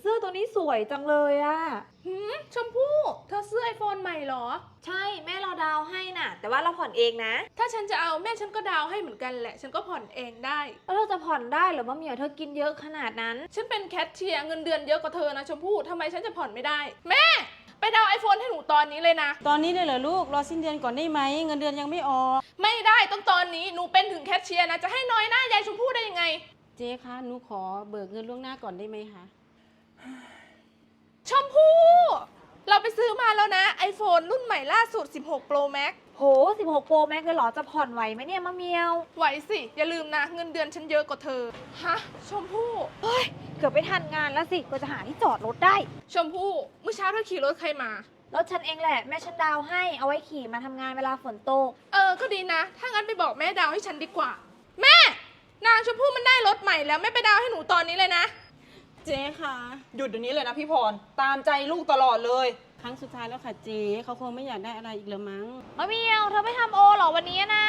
เสื้อตัวนี้สวยจังเลยอะหืมชมพู่ เธอซื้อไอโฟนใหม่เหรอ ใช่แม่เราดาวให้น่ะ แต่ว่าเราผ่อนเองนะ ถ้าฉันจะเอาแม่ฉันก็ดาวให้เหมือนกันแหละ ฉันก็ผ่อนเองได้ แล้วเราจะผ่อนได้เหรือมะเหมียวเธอกินเยอะขนาดนั้น ฉันเป็นแคทเชียร์เงินเดือนเยอะกว่าเธอนะชมพู่ทำไมฉันจะผ่อนไม่ได้ แม่ ไปดาวไอโฟนให้หนูตอนนี้เลยนะ ตอนนี้เลยเหรอลูก รอสิ้นเดือนก่อนได้ไหม เงินเดือนยังไม่ออก ไม่ได้ต้องตอนนี้หนูเป็นถึงแคทเชียร์นะจะให้น้อยหน้ายายชมพู่ได้ยังไง เจ๊คะ หนูขอเบิกเงินล่วงหน้าก่อนได้ไหมคะ ชมพู่เราไปซื้อมาแล้วนะ iPhone รุ่นใหม่ล่าสุด 16 Pro Max โห 16 Pro Max เลยเหรอ จะผ่อนไหวไหมเนี่ยมะเหมียว ไหวสิ อย่าลืมนะ เงินเดือนฉันเยอะกว่าเธอ ฮะ ชมพู่ เฮ้ย เกือบไปทันงานแล้วสิก็จะหาที่จอดรถได้ ชมพู่ เมื่อเช้าเธอขี่รถใครมา รถฉันเองแหละ แม่ฉันดาวให้ เอาไว้ขี่มาทำงานเวลาฝนตก เออ ก็ดีนะ ถ้างั้นไปบอกแม่ดาวให้ฉันดีกว่า แม่ นางชมพู่มันได้รถใหม่แล้วแม่ไปดาวให้หนูตอนนี้เลยนะ เจ๊คะหยุดเดี๋ยวนี้เลยนะพี่พร ตามใจลูกตลอดเลย ครั้งสุดท้ายแล้วค่ะเจ๊เขาคงไม่อยากได้อะไรอีกแล้วมั้ง มะเหมียว เธอไม่ทำโอเหรอวันนี้นะ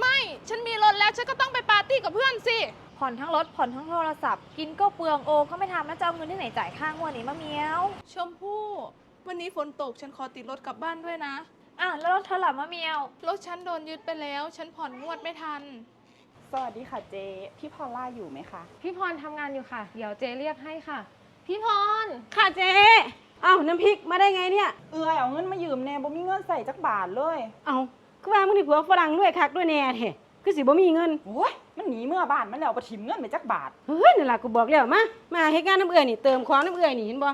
ไม่ ฉันมีรถแล้ว ฉันก็ต้องไปปาร์ตี้กับเพื่อนสิ ผ่อนทั้งรถผ่อนทั้งโทรศัพท์ กินก็เปลืองโอก็ไม่ทำแล้วจะเอาเงินที่ไหนจ่ายค่างวดนี้มะเหมียวชมพู่ วันนี้ฝนตก ฉันขอติดรถกลับบ้านด้วยนะ อะแล้วรถเธอล่ะมะเหมียว รถฉันโดนยึดไปแล้ว ฉันผ่อนงวดไม่ทัน สวัสดีค่ะเจ๊พี่พรล่าอยู่ไหมคะพี่พรทำงานอยู่ค่ะ เดี๋ยวเจเรียกให้ค่ะ พี่พร ค่ะเจ๊เอ้าน้ำพริกมาได้ไงเนี่ย เอื้อยเอาเงินมายืมแน่บ่มีเงินใส่จักบาทเลยเอ้าคือว่ามึงนี่ผัวฝรั่งด้วยคักด้วยแน่เถอะคือสิบ่มีเงิน โอ้ยมันหนีเมื่อบ้านมันแล้วประทิมเงินไปจักบาท เฮ้ยนั่นล่ะกูบอกแล้วมา มาเฮ็ดงานน้ำเอื่อยนี่เติมของน้ำเอื่อยนี่เห็นบ่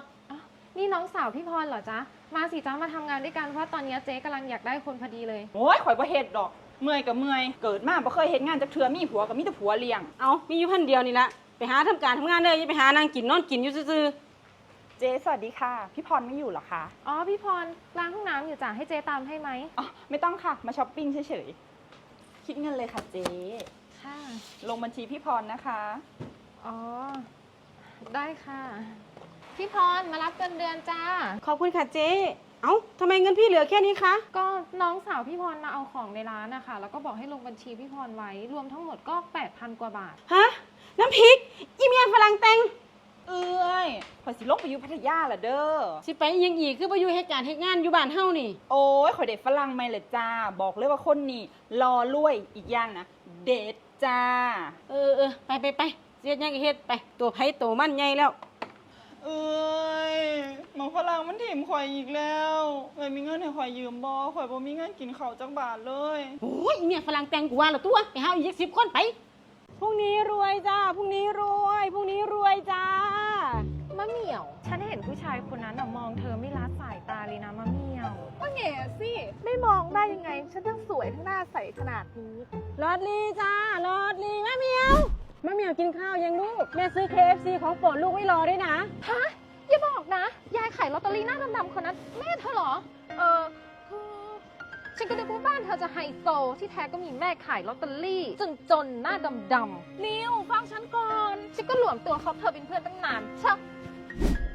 นี่น้องสาวพี่พรเหรอจ๊ะ มาสิจ๊ะมาทำงานด้วยกันเพราะตอนนี้เจ๊กำลังอยากได้คนพอดีเลย โอ้ยข่อยบ่เฮ็ดดอก เมื่อยกับเมื่อย เกิดมาบ่เคยเฮ็ดงานจักเทื่อมีผัวก็มีแต่ผัวเลี้ยง เอามีอยู่พันเดียวนี่ละไปหาทำการทำงานเลยอย่าไปหานางกินนอนกินอยู่ซื่อเจ๊สวัสดีค่ะ พี่พรไม่อยู่เหรอคะ อ๋อ พี่พรล้างห้องน้ำอยู่จ้ะให้เจ๊ตามให้ไหมอ๋อ ไม่ต้องค่ะ มาช้อปปิ้งเฉยๆ คิดเงินเลยค่ะเจ๊ ค่ะ ลงบัญชีพี่พรนะคะ อ๋อ ได้ค่ะ พี่พรมารับเงินเดือนจ้า ๆขอบคุณค่ะเจ๊ เอ้าทำไมเงินพี่เหลือแค่นี้คะ ก็น้องสาวพี่พรมาเอาของในร้านนะคะแล้วก็บอกให้ลงบัญชีพี่พรไว้ รวมทั้งหมดก็ 8,000 กว่าบาท ฮะ น้ำพริก อีเมียฝรั่งแต่งเอ้ยข่อยสิลงไปอยู่พัทยาละเด้อ สิไปอิหยังอีกคือไปอยู่เหตุการณ์เหตุงานอยู่บ้านเฮานี่ โอ้ยข่อยเด็ดฝรั่งไม่เลยจ้า บอกเลยว่าคนนี้รอรวยอีกอย่างนะ เด็ดจ้า เออเออไปไปไปเสียดหยังก็เฮ็ดไป ตัวไผตัวมันใหญ่แล้ว เอ้ยหมอฝรั่งมันถิ่มข่อยอีกแล้วเอ้ยมีเงินให้ข่อยยืมบ่ข่อยบ่มีเงินกินข้าวจักบาทเลย โอ้ยอีเมียฝรั่งแต่งกูว่าและตัวไปหาอีกสิบคนไป พรุ่งนี้รวยจ้า พรุ่งนี้รวย พรุ่งนี้รวยจ้ามะเหมี่ยวฉันเห็นผู้ชายคนนั้นน่ะมองเธอไม่ละสายตาเลยนะมะเหมี่ยว ก็แง่สิ ไม่มองได้ยังไง ฉันทั้งสวยทั้งหน้าใสขนาดนี้ ลอดลีจ้าลอดลี แม่เหมียวแม่เหมียวกินข้าวยังลูก แม่ซื้อ KFC ของโปรดลูกไว้รอด้วยนะ ฮะอย่าบอกนะ ยายขายลอตเตอรี่หน้าดำๆคนนั้นแม่เธอเหรอ เออคือฉันก็นึกว่าบ้านเธอจะไฮโซที่แท้ก็มีแม่ขายลอตเตอรี่จนๆหน้าดำๆนิวฟังฉันก่อนฉันก็หลวมตัวเขาเธอเป็นเพื่อนตั้งนานชัก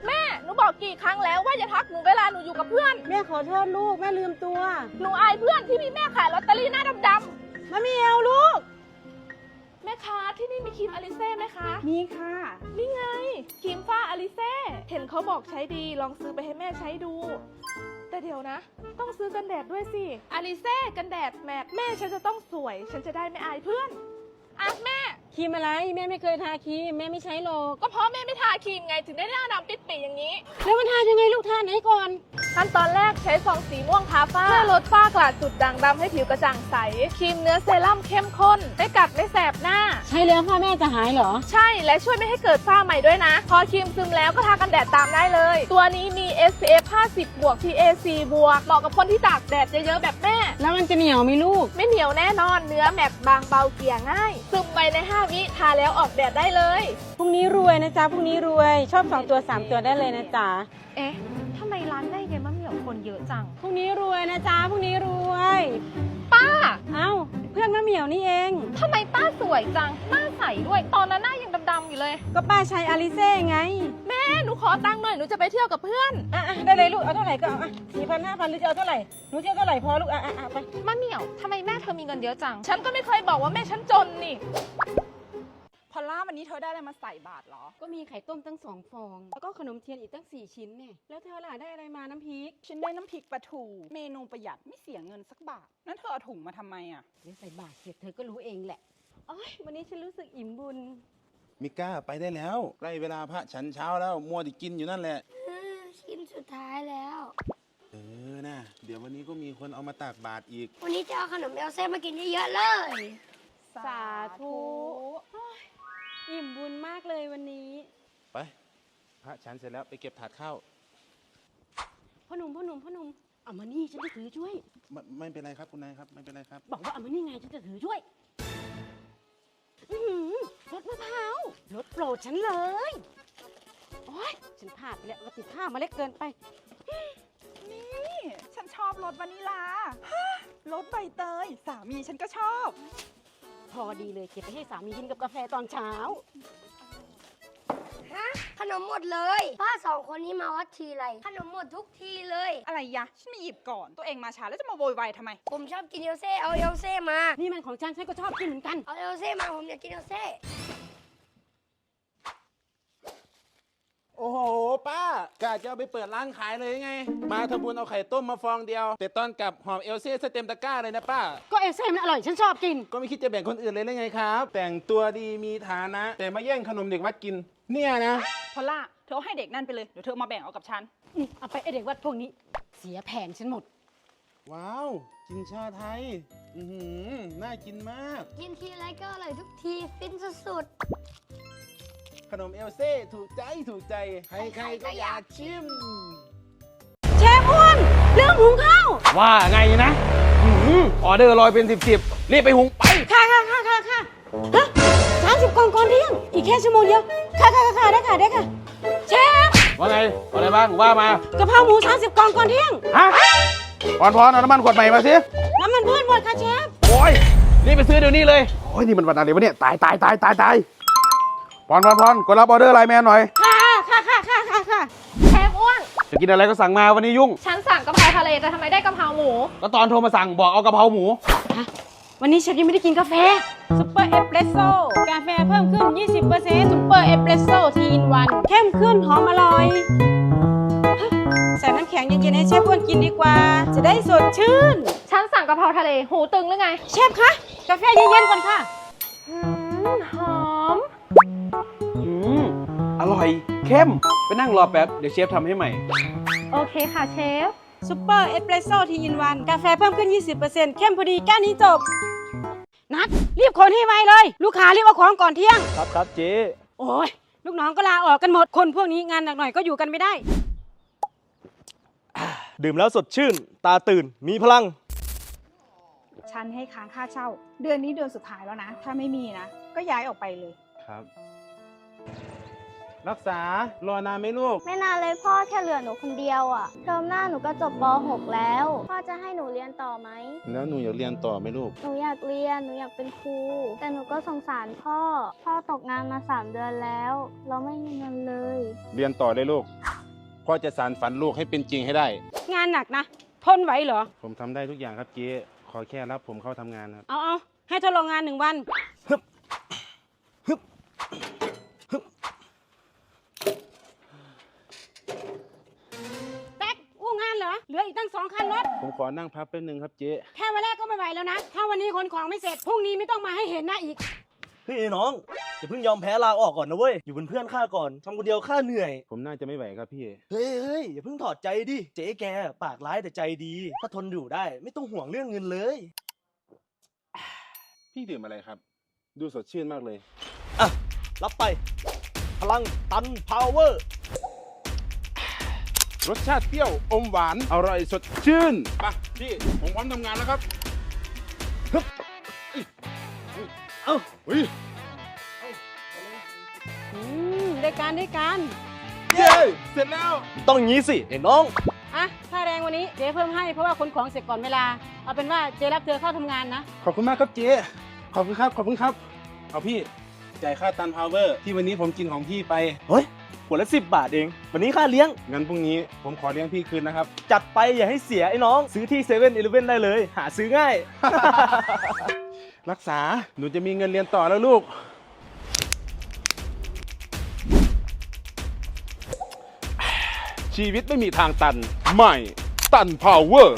แม่หนูบอกกี่ครั้งแล้วว่าอย่าทักหนูเวลาหนูอยู่กับเพื่อน แม่ขอโทษลูกแม่ลืมตัว หนูอายเพื่อนที่มีแม่ขายลอตเตอรี่หน้าดำแม่เหมียวลูกๆ แม่ค้าที่นี่มีครีมอลิเซ่ไหมคะ มีค่ะ นี่ไงครีมฝ้าอลิเซ่เห็นเขาบอกใช้ดีลองซื้อไปให้แม่ใช้ดู แต่เดี๋ยวนะ ต้องซื้อกันแดดด้วยสิอลิเซ่กันแดดแมทแม่ฉันจะต้องสวย ฉันจะได้ไม่อายเพื่อนอะแม่ ครีมอะไรแม่ไม่เคยทาครีมแม่ไม่ใช้หรอกก็เพราะแม่ไม่ทาครีมไงถึงได้หน้าดำปิดปีอย่างนี้ แล้วมันทายังไงลูกทาไหนก่อน ขั้นตอนแรกใช้ฟองสีม่วงทาฝ้าเพื่อลดฝ้ากระจุดด่างดำให้ผิวกระจ่างใส ครีมเนื้อเซรั่มเข้มข้น ไม่กัดไม่แสบหน้า ใช้แล้วพ่อแม่จะหายเหรอ ใช่และช่วยไม่ให้เกิดฝ้าใหม่ด้วยนะ พอครีมซึมแล้วก็ทากันแดดตามได้เลย ตัวนี้มี SPF 50บวก PAC บวกเหมาะกับคนที่ตากแดดเยอะๆแบบแม่ แล้วมันจะเหนียวไหมลูก ไม่เหนียวแน่นอนเนื้อแมตต์บางเบาเกลี่ยง่ายซึมไปใน5วิทาแล้วออกแดดได้เลย พรุ่งนี้รวยนะจ๊ะพรุ่งนี้รวย ชอบสองตัวสามตัวได้เลยนะจ๊ะเอ๊ะทำไมร้านได้เยมะเหมี่ยวคนเยอะจัง พรุ่งนี้รวยนะจ๊ะพรุ่งนี้รวย ป้า เอ้า เพื่อนมะเหมียวนี่เอง ทำไมป้าสวยจัง หน้าใสด้วย ตอนนั้นหน้ายังดำๆอยู่เลย ก็ป้าใช้อาลิเซ่ไง แม่หนูขอตังค์หน่อยหนูจะไปเที่ยวกับเพื่อน อะอะได้เลยลูก เอาเท่าไหร่ก็เอาอะสี่พันห้าพันหรือจะเอาเท่าไหร่ หนูจะเอาเท่าไหร่พอลูก อะอะอะไป มะเหมี่ยวทำไมแม่เธอมีเงินเยอะจัง ฉันก็ไม่เคยบอกว่าแม่ฉันจนนี่พ อลล่าวันนี้เธอได้อะไรมาใส่บาตรเหรอ ก็มีไข่ต้มตั้งสองฟอง แล้วก็ขนมเทียนอีกตั้งสี่ชิ้นเนี่ย แล้วเธอล่ะได้อะไรมาน้ำพริก ฉันได้น้ำพริกปลาทู เมนูประหยัดไม่เสียเงินสักบาท นั่นเธอเอาถุงมาทำไมอะ เดี๋ยวใส่บาตรเสร็จเธอก็รู้เองแหละโอ้ยวันนี้ฉันรู้สึกอิ่มบุญ มิก้าไปได้แล้วใกล้เวลาพระฉันเช้าแล้วมัวแต่กินอยู่นั่นแหละชิ้นสุดท้ายแล้ว เออนะเดี๋ยววันนี้ก็มีคนเอามาตากบาตรอีก วันนี้จะเอาขนมเอลเซ่มากินเยอะๆเลย สาธุโอ้ย อิ่มบุญมากเลยวันนี้ไปพระฉันเสร็จแล้วไปเก็บถาดข้าวพ่อหนุ่มพ่อหนุ่มพ่อหนุ่มเอามานี่ฉันจะถือช่วย ไม่ไม่เป็นไรครับคุณนายครับไม่เป็นไรครับ บอกว่าเอามานี่ไงฉันจะถือช่วยอื้อหือรสมะพร้าวรสโปรดฉันเลยโอ๊ยฉันพลาดไปแล้วว่าติดข้าวมาเล็กเกินไป นี่ ฉันชอบรสวานิลาฮะรสใบเตย สามีฉันก็ชอบพ อดีเลยเก็บไปให้สามีกินกับกาแฟตอนเช้า ฮะขนมหมดเลย ป้าสองคนนี้มาวัดทีไรขนมหมดทุกทีเลย อะไรยะฉันไม่หยิบก่อนตัวเองมาช้าแล้วจะมาโวยวายทำไม ผมชอบกินเอลเซ่เอาเอลเซ่มา นี่มันของฉันฉันก็ชอบกินเหมือนกัน เอาเอลเซ่มาผมอยากกินเอลเซ่ โอ้โห ป้ากะจะเอาไปเปิดร้านขายเลยไง มาทำบุญเอาไข่ต้มมาฟองเดียว แต่ตอนกลับหอมเอลเซ่สเต็มตะกร้าเลยนะป้า ก็เอลเซ่มันอร่อยฉันชอบกิน ก็ไม่คิดจะแบ่งคนอื่นเลยเลยไงครับ แต่งตัวดีมีฐานะ แต่มาแย่งขนมเด็กวัดกิน เนี่ยนะ พอลล่าเธอเอาให้เด็กนั่นไปเลย เดี๋ยวเธอมาแบ่งเอากับฉัน อืมเอาไปไอเด็กวัดพวกนี้ เสียแผนฉันหมด ว้าวกินชาไทย อือหือน่ากินมาก กินทีไรก็อร่อยทุกที ฟินสุด ขนมเอลเซ่ถูกใจถูกใจ ใครๆก็อยากชิม เชฟอ้วนเรื่องหุงข้าวว่าไงนะหืมออเดอร์ลอยเป็นสิบสิบรีบไปหุงไป ค่ะค่ะค่ะค่ะค่ะฮะสามสิบกล่องก่อนเที่ยงอีกแค่ชั่วโมงเดียวค่ะค่ะค่ะค่ะได้ค่ะได้ค่ะ เชฟว่าไงเอาอะไรบ้างว่ามา กะเพราหมูสามสิบกล่องก่อนเที่ยงฮะพรพรเอาน้ำมันขวดใหม่มาสิ น้ำมันพืชหมดค่ะเชฟ โอ้ยรีบไปซื้อเดี๋ยวนี้เลย โอ้ยนี่มันวันอะไรวะเนี่ย ตายตายตายตายตาย พรพรพรกดรับออเดอร์ไลน์แมนหน่อย ค่ะค่ะค่ะค่ะค่ะค่ะเชฟอ้วนจะกินอะไรก็สั่งมาวันนี้ยุ่ง ฉันสั่งกะเพราทะเลแต่ทำไมได้กะเพราหมู ก็ตอนโทรมาสั่งบอกเอากะเพราหมู วันนี้เชฟยังไม่ได้กินกาแฟซุปเปอร์เอสเปรสโซ่กาแฟเพิ่มขึ้น 20%ซุปเปอร์เอสเปรสโซ่ทีอินวันเข้มขึ้นหอมอร่อยฮะใส่น้ำแข็งเย็นๆให้เชฟอ้วนกินดีกว่า จะได้สดชื่น ฉันสั่งกะเพราทะเล หูตึงหรือไง เชฟคะกาแฟเย็นๆก่อนค่ะ อืม อร่อยเข้มไปนั่งรอแป๊บ เดี๋ยวเชฟทำให้ใหม่ โอเคค่ะเชฟซุปเปอร์เอสเปรสโซ่ทีอินวันกาแฟเพิ่มขึ้น 20%เข้มพอดีแก้วนี้จบ นัด รีบคนให้ไวเลย ลูกค้ารีบเอาของก่อนเที่ยง ครับครับเจ๊โอ้ยลูกน้องก็ลาออกกันหมดคนพวกนี้งานหนักหน่อยก็อยู่กันไม่ได้ ดื่มแล้วสดชื่น ตาตื่นมีพลัง ฉันให้ค้างค่าเช่า เดือนนี้เดือนสุดท้ายแล้วนะ ถ้าไม่มีนะ ก็ย้ายออกไปเลย ครับ รักษารอนานไหมลูก ไม่นานเลยพ่อแค่เหลือหนูคนเดียวอะ่ะเทอมหน้าหนูก็จบป .6 แล้ว พ่อจะให้หนูเรียนต่อไหมแล้วหนูอยากเรียนต่อไหมลูก หนูอยากเรียนหนูอยากเป็นครู แต่หนูก็สงสารพ่อ พ่อตกงานมาสามเดือนแล้ว เราไม่มีเงินเลย เรียนต่อเลยลูกพ่อจะสานฝันลูกให้เป็นจริงให้ได้ งานหนักนะ ทนไหวเหรอ ผมทำได้ทุกอย่างครับเจ๊ขอแค่รับผมเข้าทำงานครับ เอาเอาให้ทดลองงานหนึ่งวัน อเหลืออีกตั้งสองคันรถ ผมขอนั่งพักแป๊บนึงครับเจ๊แค่วันแรกก็ไม่ไหวแล้วนะ ถ้าวันนี้ขนของไม่เสร็จพรุ่งนี้ไม่ต้องมาให้เห็นหน้าอีก เฮ้ยไอ้น้องอย่าเพิ่งยอมแพ้ลาออกก่อนนะเว้ยอยู่เป็นเพื่อนข้าก่อนทำคนเดียวข้าเหนื่อย ผมน่าจะไม่ไหวครับพี่ เฮ้ยเฮ้ยอย่าเพิ่งถอดใจดิเจ๊แกปากร้ายแต่ใจดีถ้าทนอยู่ได้ ไม่ต้องห่วงเรื่องเงินเลย พี่ดื่มอะไรครับ ดูสดชื่นมากเลยอะรับไป พลังตันพาวเวอร์ รสชาติเปรี้ยวอมหวานอร่อยสดชื่นไปะพี่ผมพร้อมทำงานแล้วครับฮึบเอ้าเฮ้ยอืมได้การได้การเย้เสร็จแล้วต้องอย่างนี้สิไอ้น้อง อะค่าแรงวันนี้เจ๊เพิ่มให้เพราะว่าขนของเสร็จก่อนเวลา เอาเป็นว่าเจ๊รับเธอเข้าทำงานนะ ขอบคุณมากครับเจ๊ขอบคุณครับขอบคุณครับ เอาพี่จ่ายค่าตันพาวเวอร์ที่วันนี้ผมกินของพี่ไป เฮ้ย ขวดละ10 บาทเอง วันนี้ค่าเลี้ยง งั้นพรุ่งนี้ผมขอเลี้ยงพี่คืนนะครับ จัดไปอย่าให้เสียไอ้น้อง ซื้อที่เซเว่นอีเลฟเว่นได้เลย หาซื้อง่าย รักษา หนูจะมีเงินเรียนต่อแล้วลูก ชีวิตไม่มีทางตัน ใหม่ ตันพาวเวอร์